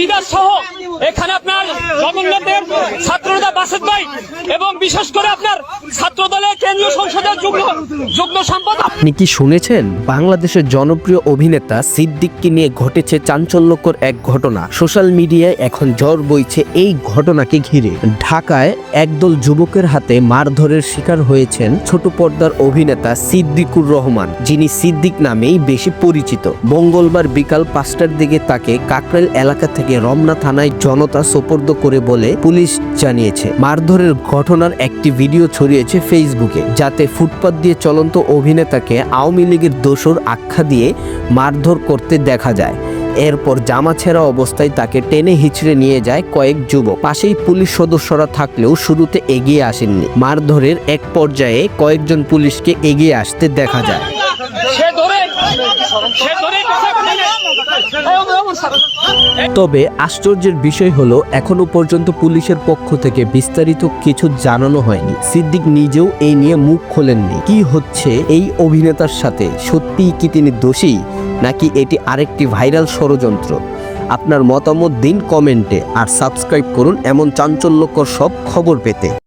দিদার সহ এখানে আপনার জগন্নাথের ভাই এবং বিশেষ করে আপনার ছাত্র দলের কেন্দ্রীয় সংসদের যুগ্ম যুগ্ম সম্পাদক। আপনি কি শুনেছেন? বাংলাদেশের জনপ্রিয় অভিনেতা সিদ্দিককে নিয়ে ঘটেছে চাঞ্চল্যকর এক ঘটনা। সোশ্যাল মিডিয়ায় এখন ঝড় বইছে এই ঘটনাকে ঘিরে। ঢাকায় একদল যুবকের হাতে মারধরের শিকার হয়েছেন ছোট পর্দার অভিনেতা সিদ্দিকুর রহমান, যিনি সিদ্দিক নামেই বেশি পরিচিত। মঙ্গলবার বিকাল পাঁচটার দিকে তাকে কাকরাইল এলাকা থেকে রমনা থানায় জনতা সোপর্দ করে বলে পুলিশ জানিয়েছে। মারধরের ঘটনার একটি ভিডিও ছড়িয়েছে ফেসবুকে, যাতে ফুটপাত দিয়ে চলন্ত অভিনেতাকে আওয়ামী লীগের দোসর আখ্যা দিয়ে মারধর করতে দেখা যায়। এরপর জামা ছেঁড়া অবস্থায় তাকে টেনে হিচড়ে নিয়ে যায় কয়েক যুবক। পাশেই পুলিশ সদস্যরা থাকলেও শুরুতে এগিয়ে আসেননি। মারধরের এক পর্যায়ে কয়েকজন পুলিশকে এগিয়ে আসতে দেখা যায়। তবে আশ্চর্যের বিষয় হলো এখনও পর্যন্ত পুলিশের পক্ষ থেকে বিস্তারিত কিছু জানানো হয়নি। সিদ্দিক নিজেও এই নিয়ে মুখ খোলেননি। কি হচ্ছে এই অভিনেতার সাথে? সত্যিই কি তিনি দোষী, নাকি এটি আরেকটি ভাইরাল ষড়যন্ত্র? আপনার মতামত দিন কমেন্টে, আর সাবস্ক্রাইব করুন এমন চাঞ্চল্যকর সব খবর পেতে।